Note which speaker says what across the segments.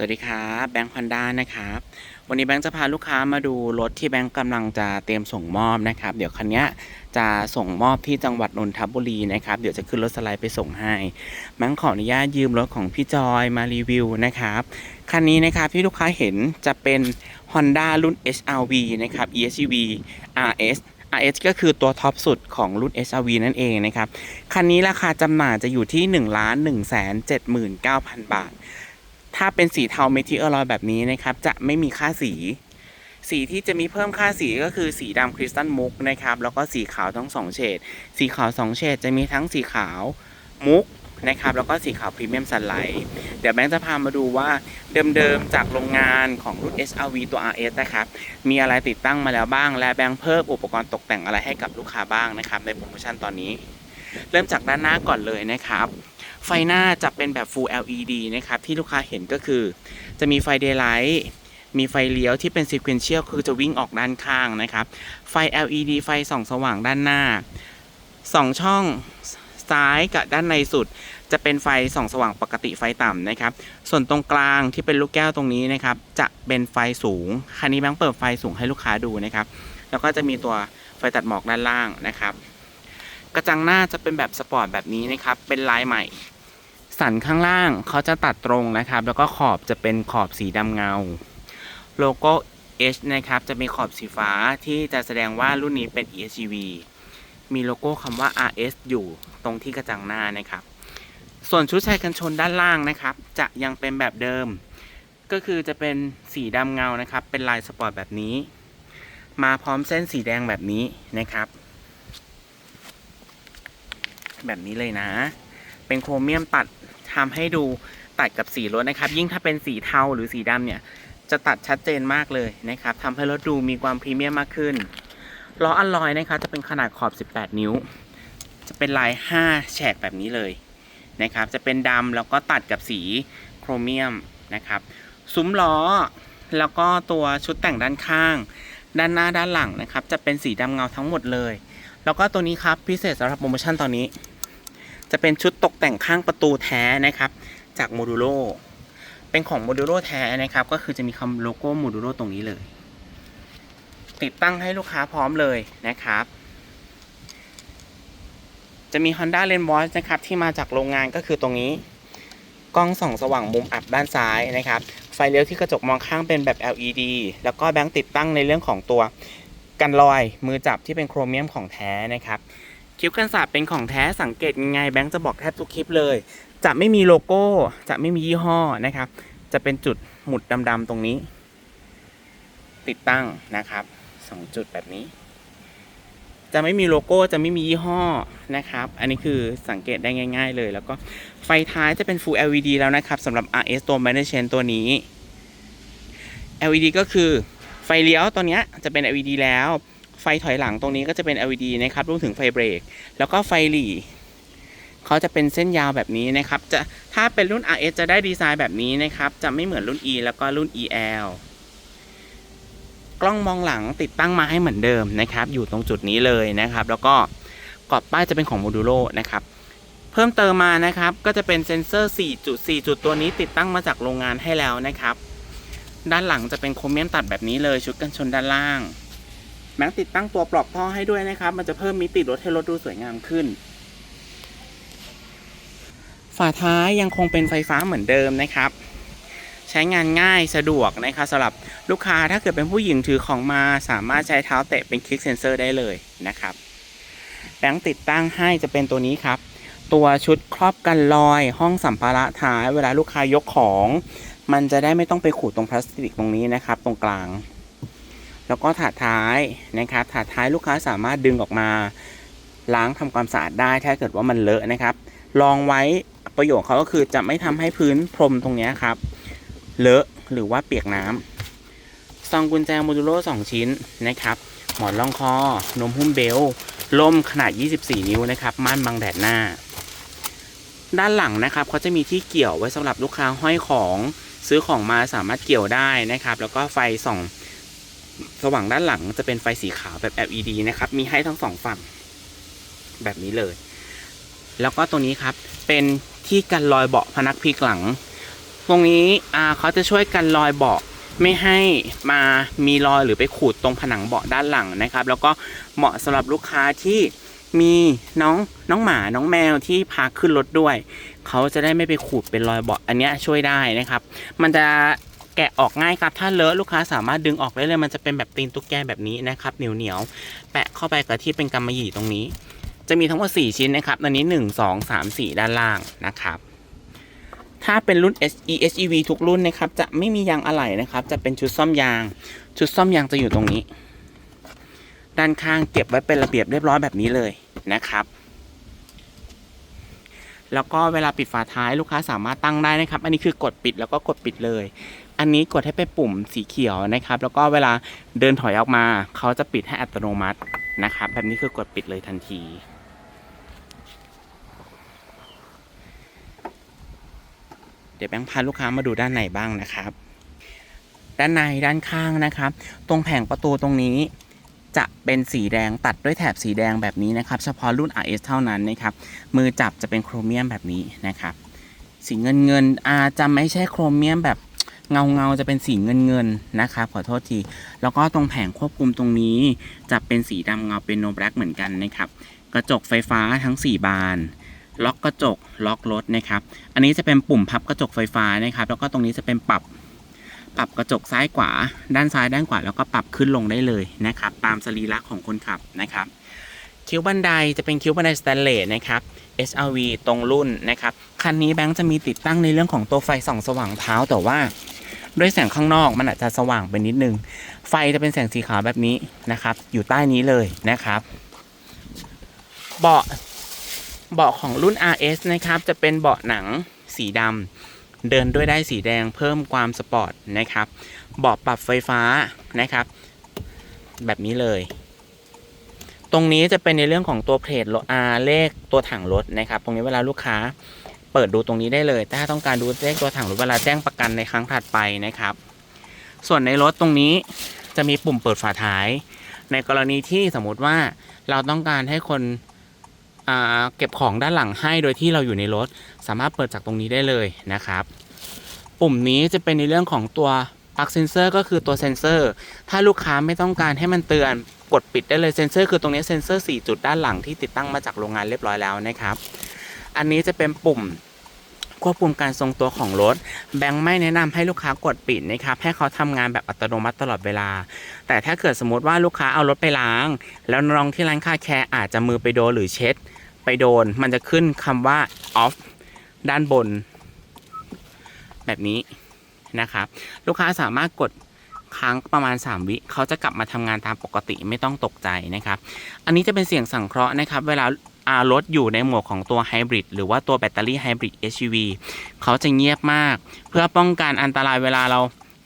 Speaker 1: สวัสดีครับแบงค์ฮอนด้านะครับ วันนี้แบงค์จะพาลูกค้ามาดูรถที่แบงค์กำลังจะเตรียมส่งมอบนะครับ เดี๋ยวคันนี้จะส่งมอบที่จังหวัดนนทบุรีนะครับ เดี๋ยวจะขึ้นรถสไลด์ไปส่งให้แบงค์ขออนุญาตยืมรถของพี่จอยมารีวิวนะครับคันนี้นะครับที่ลูกค้าเห็นจะเป็น Honda รุ่น HRV นะครับ ESUV RS RS ก็คือตัวท็อปสุดของรุ่น HRV นั่นเองนะครับ คันนี้ราคาจำหน่ายจะอยู่ที่ 1 1 7 9 0 0 0 บาท ถ้าเป็นสีเทาเมทิเออรอยแบบนี้นะครับ จะไม่มีค่าสี สีที่จะมีเพิ่มค่าสีก็คือสีดำคริสตัลมุกนะครับ แล้วก็สีขาวทั้งสองเฉด สีขาวสองเฉดจะมีทั้งสีขาวมุกนะครับ แล้วก็สีขาวพรีเมียมซันไลท์เดี๋ยวแบงค์จะพามาดูว่าเดิมๆจากโรงงานของรุ่น SRV ตัว RS นะครับ มีอะไรติดตั้งมาแล้วบ้าง และแบงค์เพิ่มอุปกรณ์ตกแต่งอะไรให้กับลูกค้าบ้างนะครับในโปรโมชั่นตอนนี้ เริ่มจากด้านหน้าก่อนเลยนะครับ ไฟหน้าจะเป็นแบบ Full LED นะครับ ที่ลูกค้าเห็นก็คือ จะมีไฟ Daylight มีไฟเลี้ยวที่เป็น Sequential คือจะวิ่งออกด้านข้างนะครับ ไฟ LED ไฟส่องสว่างด้านหน้า 2 ช่องซ้ายกับด้านในสุด จะเป็นไฟส่องสว่างปกติไฟต่ำนะครับ ส่วนตรงกลางที่เป็นลูกแก้วตรงนี้นะครับ จะเป็นไฟสูง คันนี้แบงค์เปิดไฟสูงให้ลูกค้าดูนะครับ แล้วก็จะมีตัวไฟตัดหมอกด้านล่างนะครับ กระจังหน้าจะเป็นแบบสปอร์ตแบบนี้นะครับ เป็นลายใหม่ สันข้างล่างเขาจะตัดตรงนะครับ แล้วก็ขอบจะเป็นขอบสีดำเงา โลโก้ H นะครับจะมีขอบสีฟ้าที่จะแสดงว่ารุ่นนี้เป็น ESUV มีโลโก้คำว่า RS อยู่ตรงที่กระจังหน้านะครับ ส่วนชุดชายกันชนด้านล่างนะครับ จะยังเป็นแบบเดิม ก็คือจะเป็นสีดำเงานะครับ เป็นลายสปอร์ตแบบนี้ มาพร้อมเส้นสีแดงแบบนี้นะครับ แบบนี้เลยนะ เป็นโครเมียมตัดทำให้ดูตัดกับสีรถนะครับ ยิ่งถ้าเป็นสีเทาหรือสีดำเนี่ย จะตัดชัดเจนมากเลยนะครับทำให้รถดูมีความพรีเมียมมากขึ้นล้ออัลลอยนะครับจะเป็นขนาดขอบ 18 นิ้ว จะเป็นลาย 5 แฉกแบบนี้เลยนะครับ จะเป็นดำแล้วก็ตัดกับสีโครเมียมนะครับซุ้มล้อแล้วก็ตัวชุดแต่งด้านข้าง ด้านหน้าด้านหลังนะครับ จะเป็นสีดำเงาทั้งหมดเลย แล้วก็ตัวนี้ครับพิเศษสำหรับโปรโมชั่นตอนนี้ จะเป็นชุดตกแต่งข้างประตูแท้นะครับ จากโมดูโ o เป็นของโมดูโ o แท้นะครับ ก็คือจะมีคำโลโก้โมดูโ o ตรงนี้เลย ติดตั้งให้ลูกค้าพร้อมเลยนะครับ จะมี Honda l e n w a t c h นะครับ ที่มาจากโรงงานก็คือตรงนี้ กล้องส่องสว่างมุมอับด้านซ้ายนะครับ ไฟเลี้ยวที่กระจกมองข้างเป็นแบบ LED แล้วก็แบงค์ติดตั้งในเรื่องของตัวกันรอยมือจับที่เป็นโครเมียมของแท้นะครับ คลิปกันสาดเป็นของแท้สังเกตยังไงแบงค์จะบอกแทบทุกคลิปเลย จะไม่มีโลโก้จะไม่มียี่ห้อนะครับ จะเป็นจุดหมุดดำๆตรงนี้ ติดตั้งนะครับสองจุดแบบนี้ จะไม่มีโลโก้จะไม่มียี่ห้อนะครับ อันนี้คือสังเกตได้ง่าย ๆ เลย แล้วก็ไฟท้ายจะเป็น Full LED แล้วนะครับสำหรับ RS ตัว Management ตัวนี้ LED ก็คือไฟเลี้ยวตัวนี้จะเป็น LED แล้ว ไฟถอยหลังตรงนี้ก็จะเป็น LED นะครับรวมถึงไฟเบรก แล้วก็ไฟหลีเขาจะเป็นเส้นยาวแบบนี้นะครับจะถ้าเป็นรุ่น RS จะได้ดีไซน์แบบนี้นะครับ จะไม่เหมือนรุ่น E แล้วก็รุ่น EL กล้องมองหลังติดตั้งมาให้เหมือนเดิมนะครับ อยู่ตรงจุดนี้เลยนะครับ แล้วก็กรอบป้ายจะเป็นของโมดูโ o นะครับ เพิ่มเติมมานะครับ ก็จะเป็นเซ็นเซอร์ 4 จุด 4 จุดตัวนี้ติดตั้งมาจากโรงงานให้แล้วนะครับ ด้านหลังจะเป็นโครเมียมตัดแบบนี้เลยชุดกันชนด้านล่าง แบงค์ติดตั้งตัวปลอกท่อให้ด้วยนะครับ มันจะเพิ่มมิติรถให้รถดูสวยงามขึ้น ฝาท้ายยังคงเป็นไฟฟ้าเหมือนเดิมนะครับ ใช้งานง่ายสะดวกนะครับสำหรับลูกค้าถ้าเกิดเป็นผู้หญิงถือของมาสามารถใช้เท้าแตะเป็นคลิกเซนเซอร์ได้เลยนะครับแบงค์ติดตั้งให้จะเป็นตัวนี้ครับ ตัวชุดครอบกันรอย ห้องสัมภาระท้าย เวลาลูกค้ายกของ มันจะได้ไม่ต้องไปขูดตรงพลาสติกตรงนี้นะครับ ตรงกลาง แล้วก็ถาดท้ายนะครับถาดท้ายลูกค้าสามารถดึงออกมาล้างทำความสะอาดได้ถ้าเกิดว่ามันเลอะนะครับ ลองไว้ประโยชน์เขาก็คือจะไม่ทำให้พื้นพรมตรงนี้ครับ เลอะหรือว่าเปียกน้ำซองกุญแจโมดูโล2ชิ้นนะครับ หมอนรองคอ นมหุ้มเบลล่มขนาด 24 นิ้วนะครับ ม่านบังแดดหน้า ด้านหลังนะครับเขาจะมีที่เกี่ยวไว้สำหรับลูกค้าห้อยของซื้อของมาสามารถเกี่ยวได้นะครับ แล้วก็ไฟส่อง สว่างด้านหลังจะเป็นไฟสีขาวแบบ LED นะครับ มีให้ทั้งสองฝั่งแบบนี้เลย แล้วก็ตรงนี้ครับเป็นที่กันรอยเบาะพนักพิงหลัง ตรงนี้อ่าเขาจะช่วยกันรอยเบาะไม่ให้มามีรอยหรือไปขูดตรงผนังเบาะด้านหลังนะครับ แล้วก็เหมาะสำหรับลูกค้าที่มีน้องน้องหมาน้องแมวที่พาขึ้นรถด้วย เขาจะได้ไม่ไปขูดเป็นรอยเบาะอันนี้ช่วยได้นะครับ มันจะ แกะออกง่ายครับ ถ้าเลอะลูกค้าสามารถดึงออกได้เลย มันจะเป็นแบบตีนตุ๊กแกแบบนี้นะครับ เหนียวเหนียวแปะเข้าไปกับที่เป็นกำมะหยี่ตรงนี้ จะมีทั้งหมด4ชิ้นนะครับตอนนี้ 1 2 3 4 ด้านล่างนะครับถ้าเป็นรุ่น SE HEV ทุกรุ่นนะครับ จะไม่มียางอะไหล่นะครับ จะเป็นชุดซ่อมยาง ชุดซ่อมยางจะอยู่ตรงนี้ ด้านข้างเก็บไว้เป็นระเบียบเรียบร้อยแบบนี้เลยนะครับ แล้วก็เวลาปิดฝาท้ายลูกค้าสามารถตั้งได้นะครับ อันนี้คือกดปิดแล้วก็กดปิดเลย อันนี้กดให้ไปปุ่มสีเขียวนะครับ แล้วก็เวลาเดินถอยออกมา เขาจะปิดให้อัตโนมัตินะครับ แบบนี้คือกดปิดเลยทันที เดี๋ยวแบงค์พาลูกค้ามาดูด้านในบ้างนะครับ ด้านในด้านข้างนะครับ ตรงแผงประตูตรงนี้จะเป็นสีแดงตัดด้วยแถบสีแดงแบบนี้นะครับ เฉพาะรุ่น RS เท่านั้นนะครับ มือจับจะเป็นโครเมียมแบบนี้นะครับ สีเงินเงินอาจจะไม่ใช่โครเมียมแบบ เงาเงาจะเป็นสีเงินเงินนะครับขอโทษที แล้วก็ตรงแผงควบคุมตรงนี้จะเป็นสีดำเงาเป็นโนแบล็กเหมือนกันนะครับกระจกไฟฟ้าทั้ง 4 บาน ล็อกกระจกล็อกรถนะครับ อันนี้จะเป็นปุ่มพับกระจกไฟฟ้านะครับ แล้วก็ตรงนี้จะเป็นปรับปรับกระจกซ้ายขวา ด้านซ้ายด้านขวาแล้วก็ปรับขึ้นลงได้เลยนะครับ ตามสรีระของคนขับนะครับ คิ้วบันไดจะเป็นคิ้วบันไดสแตนเลสนะครับ SRV ตรงรุ่นนะครับ คันนี้แบงค์จะมีติดตั้งในเรื่องของตัวไฟส่องสว่างเท้าแต่ว่า ด้วยแสงข้างนอกมันอาจจะสว่างไปนิดนึง ไฟจะเป็นแสงสีขาวแบบนี้นะครับ อยู่ใต้นี้เลยนะครับ เบาะเบาะของรุ่น RS นะครับ จะเป็นเบาะหนังสีดำเดินด้วยได้สีแดงเพิ่มความสปอร์ตนะครับ เบาะปรับไฟฟ้านะครับ แบบนี้เลยตรงนี้จะเป็นในเรื่องของตัวเพจรถอาเลขตัวถังรถนะครับ ตรงนี้เวลาลูกค้า เปิดดูตรงนี้ได้เลย ถ้าต้องการดูเลขตัวถังหรถเวลาแจ้งประกันในครั้งถัดไปนะครับ ส่วนในรถตรงนี้จะมีปุ่มเปิดฝาท้าย ในกรณีที่สมมุติว่าเราต้องการให้คนเก็บของด้านหลังให้โดยที่เราอยู่ในรถ สามารถเปิดจากตรงนี้ได้เลยนะครับ ปุ่มนี้จะเป็นในเรื่องของตัวปลั๊กเซนเซอร์ก็คือตัวเซนเซอร์ ถ้าลูกค้าไม่ต้องการให้มันเตือนกดปิดได้เลยเซนเซอร์คือตรงนี้เซนเซอร์ 4 จุดด้านหลังที่ติดตั้งมาจากโรงงานเรียบร้อยแล้วนะครับ อันนี้จะเป็นปุ่มควบคุมการทรงตัวของรถ แบงค์ไม่แนะนำให้ลูกค้ากดปิดนะครับ ให้เขาทำงานแบบอัตโนมัติตลอดเวลา แต่ถ้าเกิดสมมติว่าลูกค้าเอารถไปล้าง แล้วน้องที่ร้านคาแคร์อาจจะมือไปโดนหรือเช็ด ไปโดน มันจะขึ้นคำว่า off ด้านบน แบบนี้นะครับ ลูกค้าสามารถกดค้างประมาณ 3 วิเขาจะกลับมาทำงานตามปกติไม่ต้องตกใจนะครับ อันนี้จะเป็นเสียงสังเคราะห์นะครับ เวลา รถอยู่ในหมวดของตัวไฮบริดหรือว่าตัวแบตเตอรี่ไฮบริด SUV เขาจะเงียบมาก เพื่อป้องกันอันตรายเวลาเรา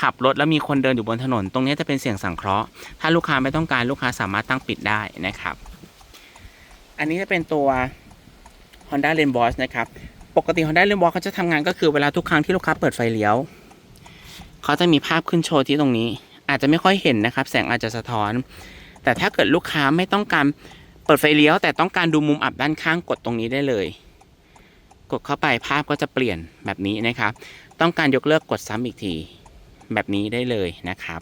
Speaker 1: ขับรถแล้วมีคนเดินอยู่บนถนน ตรงนี้จะเป็นเสียงสังเคราะห์ ถ้าลูกค้าไม่ต้องการลูกค้าสามารถตั้งปิดได้นะครับ อันนี้จะเป็นตัว Honda r a i n b o s นะครับ ปกติ Honda r a i n b o s เขาจะทำงานก็คือเวลาทุกครั้งที่ลูกค้าเปิดไฟเลี้ยว เขาจะมีภาพขึ้นโชว์ที่ตรงนี้ อาจจะไม่ค่อยเห็นนะครับ แสงอาจจะสะท้อน แต่ถ้าเกิดลูกค้าไม่ต้องการ เปิดไฟเลี้ยวแต่ต้องการดูมุมอับด้านข้างกดตรงนี้ได้เลย กดเข้าไปภาพก็จะเปลี่ยนแบบนี้นะครับ ต้องการยกเลิกกดซ้ำอีกที แบบนี้ได้เลยนะครับ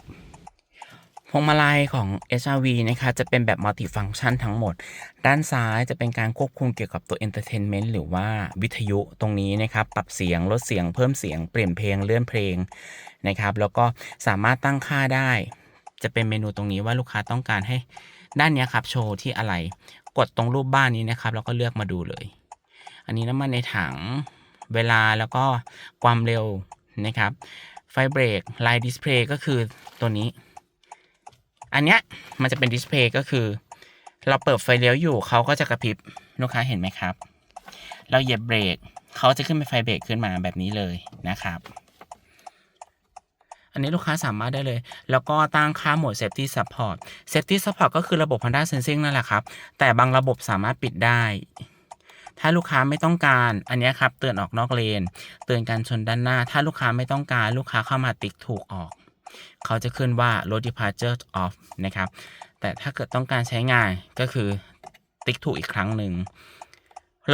Speaker 1: พวงมาลัยของ HRV นะครับจะเป็นแบบมัลติฟัง c t ชันทั้งหมด ด้านซ้ายจะเป็นการควบคุมเกี่ยวกับตัว Entertainment หรือว่าวิทยุตรงนี้นะครับ ปรับเสียงลดเสียงเพิ่มเสียงเปลี่ยนเพลงเลื่อนเพลงนะครับ แล้วก็สามารถตั้งค่าได้ จะเป็นเมนูตรงนี้ว่าลูกค้าต้องการให้ ด้านนี้ครับโชว์ที่อะไร กดตรงรูปบ้านนี้นะครับ แล้วก็เลือกมาดูเลย อันนี้น้ำมันในถังเวลาแล้วก็ความเร็วนะครับ ไฟเบรกไลน์ดิสเพลย์ก็คือตัวนี้ อันเนี้ยมันจะเป็นดิสเพลย์ก็คือ เราเปิดไฟเลี้ยวอยู่เขาก็จะกระพริบลูกค้าเห็นไหมครับ เราเหยียบเบรกเขาจะขึ้นเป็นไฟเบรกขึ้นมาแบบนี้เลยนะครับ อันนี้ลูกค้าสามารถได้เลย แล้วก็ตั้งค่าโหมด Safety Support Safety Support ก็คือระบบ Honda Sensing นั่นแหละครับ แต่บางระบบสามารถปิดได้ ถ้าลูกค้าไม่ต้องการ อันนี้ครับ เตือนออกนอกเลน เตือนการชนด้านหน้า ถ้าลูกค้าไม่ต้องการ ลูกค้าเข้ามาติ๊กถูกออก เขาจะขึ้นว่า road departure off นะครับ แต่ถ้าเกิดต้องการใช้งานก็คือติ๊กถูกอีกครั้งหนึ่ง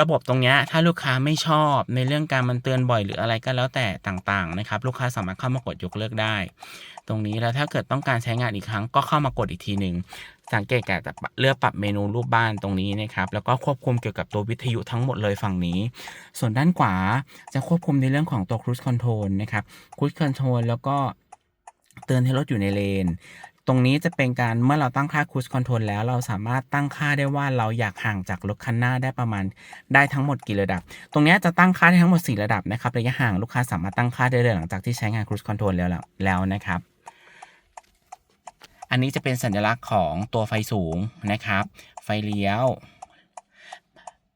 Speaker 1: ระบบตรงนี้ถ้าลูกค้าไม่ชอบในเรื่องการมันเตือนบ่อยหรืออะไรก็แล้วแต่ต่างๆนะครับลูกค้าสามารถเข้ามากดยกเลิกได้ ตรงนี้แล้วถ้าเกิดต้องการใช้งานอีกครั้งก็เข้ามากดอีกทีหนึ่งสังเกตการเลือกปรับเมนูรูปบ้านตรงนี้นะครับแล้วก็ควบคุมเกี่ยวกับตัววิทยุทั้งหมดเลยฝั่งนี้ ส่วนด้านขวาจะควบคุมในเรื่องของตัว cruise control นะครับ cruise control แล้วก็เตือนให้รถอยู่ในเลน ตรงนี้จะเป็นการเมื่อเราตั้งค่า cruise control แล้วเราสามารถตั้งค่าได้ว่าเราอยากห่างจากรถคันหน้าได้ประมาณได้ทั้งหมดกี่ระดับ ตรงนี้จะตั้งค่าได้ทั้งหมด 4 ระดับนะครับระยะห่างลูกค้าสามารถตั้งค่าได้เลยหลังจากที่ใช้งาน cruise control แล้วแล้วนะครับ อันนี้จะเป็นสัญลักษณ์ของตัวไฟสูงนะครับ ไฟเลี้ยว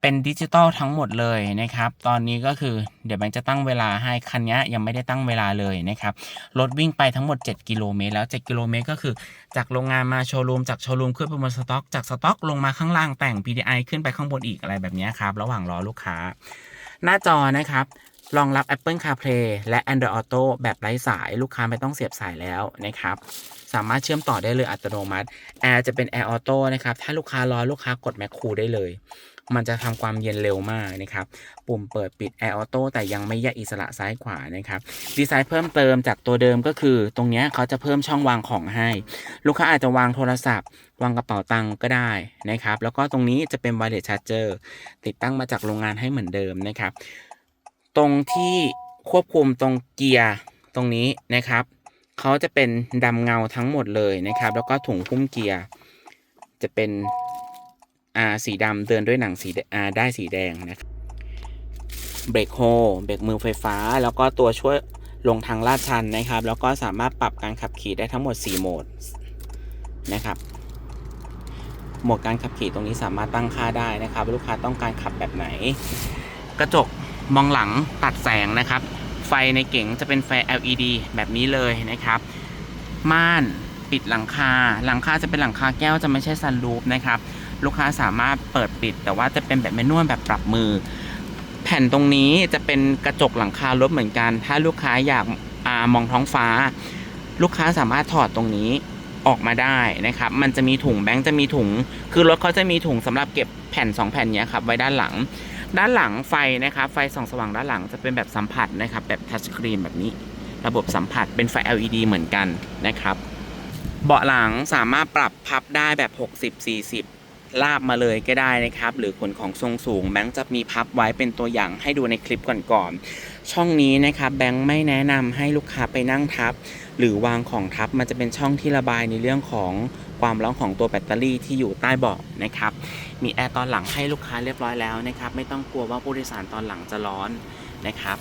Speaker 1: เป็นดิจิตอลทั้งหมดเลยนะครับ ตอนนี้ก็คือเดี๋ยวแบงค์จะตั้งเวลาให้คันนี้ยังไม่ได้ตั้งเวลาเลยนะครับ รถวิ่งไปทั้งหมด 7 กิโลเมตรแล้ว 7 กิโลเมตรก็คือ จากโรงงานมาโชว์รูม จากโชว์รูมขึ้นไปบนสต็อก จากสต็อกลงมาข้างล่างแต่ง PDI ขึ้นไปข้างบนอีกอะไรแบบนี้ครับ ระหว่างรอลูกค้า หน้าจอนะครับรองรับ Apple CarPlay และ Android Auto แบบไร้สายลูกค้าไม่ต้องเสียบสายแล้วนะครับสามารถเชื่อมต่อได้เลยอัตโนมัติแอร์จะเป็น Air Auto นะครับ ถ้าลูกค้ารอลูกค้ากดแมคคูได้เลย มันจะทำความเย็นเร็วมากนะครับ ปุ่มเปิดปิด Air Auto แต่ยังไม่แยกอิสระซ้ายขวานะครับ ดีไซน์เพิ่มเติมจากตัวเดิมก็คือ ตรงนี้เขาจะเพิ่มช่องวางของให้ ลูกค้าอาจจะวางโทรศัพท์ วางกระเป๋าตังค์ก็ได้นะครับ แล้วก็ตรงนี้จะเป็น wireless charger ติดตั้งมาจากโรงงานให้เหมือนเดิมนะครับ ตรงที่ควบคุมตรงเกียร์ตรงนี้นะครับเขาจะเป็นดำเงาทั้งหมดเลยนะครับ แล้วก็ถุงหุ้มเกียร์จะเป็น สีดำเดินด้วยหนังสีได้สีแดงนะครับเบรกโฮเบรกมือไฟฟ้า แล้วก็ตัวช่วยลงทางลาดชันนะครับ แล้วก็สามารถปรับการขับขี่ได้ทั้งหมด 4 โหมดนะครับโหมดการขับขี่ตรงนี้สามารถตั้งค่าได้นะครับ ลูกค้าต้องการขับแบบไหน กระจกมองหลังตัดแสงนะครับ ไฟในเก๋งจะเป็นไฟ LED แบบนี้เลยนะครับ ม่านปิดหลังคา หลังคาจะเป็นหลังคาแก้วจะไม่ใช่ซันรูฟนะครับ ลูกค้าสามารถเปิดปิด แต่ว่าจะเป็นแบบแมนนวลแบบปรับมือ แผ่นตรงนี้จะเป็นกระจกหลังคารถเหมือนกัน ถ้าลูกค้าอยากอามองท้องฟ้า ลูกค้าสามารถถอดตรงนี้ออกมาได้นะครับ มันจะมีถุงแบงค์จะมีถุง คือรถเขาจะมีถุงสำหรับเก็บแผ่น 2 แผ่นนี้ครับไว้ด้านหลัง ด้านหลังไฟนะครับ ไฟส่องสว่างด้านหลังจะเป็นแบบสัมผัสนะครับ แบบทัชสกรีนแบบนี้ ระบบสัมผัสเป็นไฟ LED เหมือนกันนะครับ เบาะหลังสามารถปรับพับได้แบบ 60 40 ลาบมาเลยก็ได้นะครับ หรือขนของทรงสูงแบงค์จะมีพับไว้เป็นตัวอย่างให้ดูในคลิปก่อนๆช่องนี้นะครับแบงค์ไม่แนะนำให้ลูกค้าไปนั่งทับ หรือวางของทับมันจะเป็นช่องที่ระบายในเรื่องของความร้อนของตัวแบตเตอรี่ที่อยู่ใต้เบาะนะครับ มีแอร์ตอนหลังให้ลูกค้าเรียบร้อยแล้วนะครับ ไม่ต้องกลัวว่าผู้โดยสารตอนหลังจะร้อนนะครับ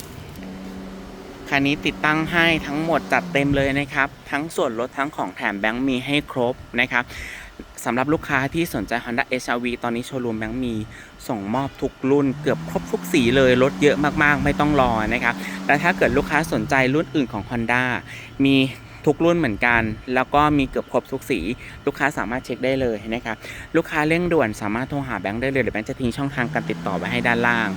Speaker 1: คันนี้ติดตั้งให้ทั้งหมดจัดเต็มเลยนะครับ ทั้งส่วนลดทั้งของแถมแบงค์มีให้ครบนะครับ สำหรับลูกค้าที่สนใจ Honda HR-V ตอนนี้โชว์รูมแบงค์มีส่งมอบทุกรุ่น เกือบครบทุกสีเลยรถเยอะมากๆ ไม่ต้องรอนะครับและถ้าเกิดลูกค้าสนใจรุ่นอื่นของ Honda มี ทุกรุ่นเหมือนกัน แล้วก็มีเกือบครบทุกสี ลูกค้าสามารถเช็คได้เลยนะครับลูกค้าเร่งด่วนสามารถโทรหาแบงค์ได้เลยเดี๋ยวแบงค์จะทิ้งช่องทางการติดต่อไว้ให้ด้านล่าง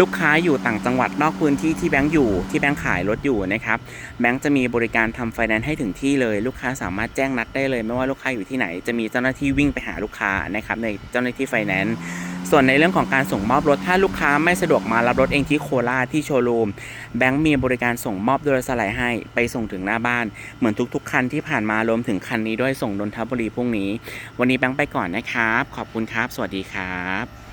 Speaker 1: ลูกค้าอยู่ต่างจังหวัดนอกพื้นที่ที่แบงค์อยู่ที่แบงค์ขายรถอยู่นะครับแบงค์จะมีบริการทำไฟแนนซ์ให้ถึงที่เลย ลูกค้าสามารถแจ้งนัดได้เลย ไม่ว่าลูกค้าอยู่ที่ไหน จะมีเจ้าหน้าที่วิ่งไปหาลูกค้านะครับในเจ้าหน้าที่ไฟแนนซ์ ส่วนในเรื่องของการส่งมอบรถ ถ้าลูกค้าไม่สะดวกมารับรถเองที่โคราชที่โชว์รูม แบงค์มีบริการส่งมอบโดยสไลด์ให้ไปส่งถึงหน้าบ้าน เหมือนทุกๆ คันที่ผ่านมารวมถึงคันนี้ด้วยส่งนนทบุรีพรุ่งนี้ วันนี้แบงค์ไปก่อนนะครับ ขอบคุณครับ สวัสดีครับ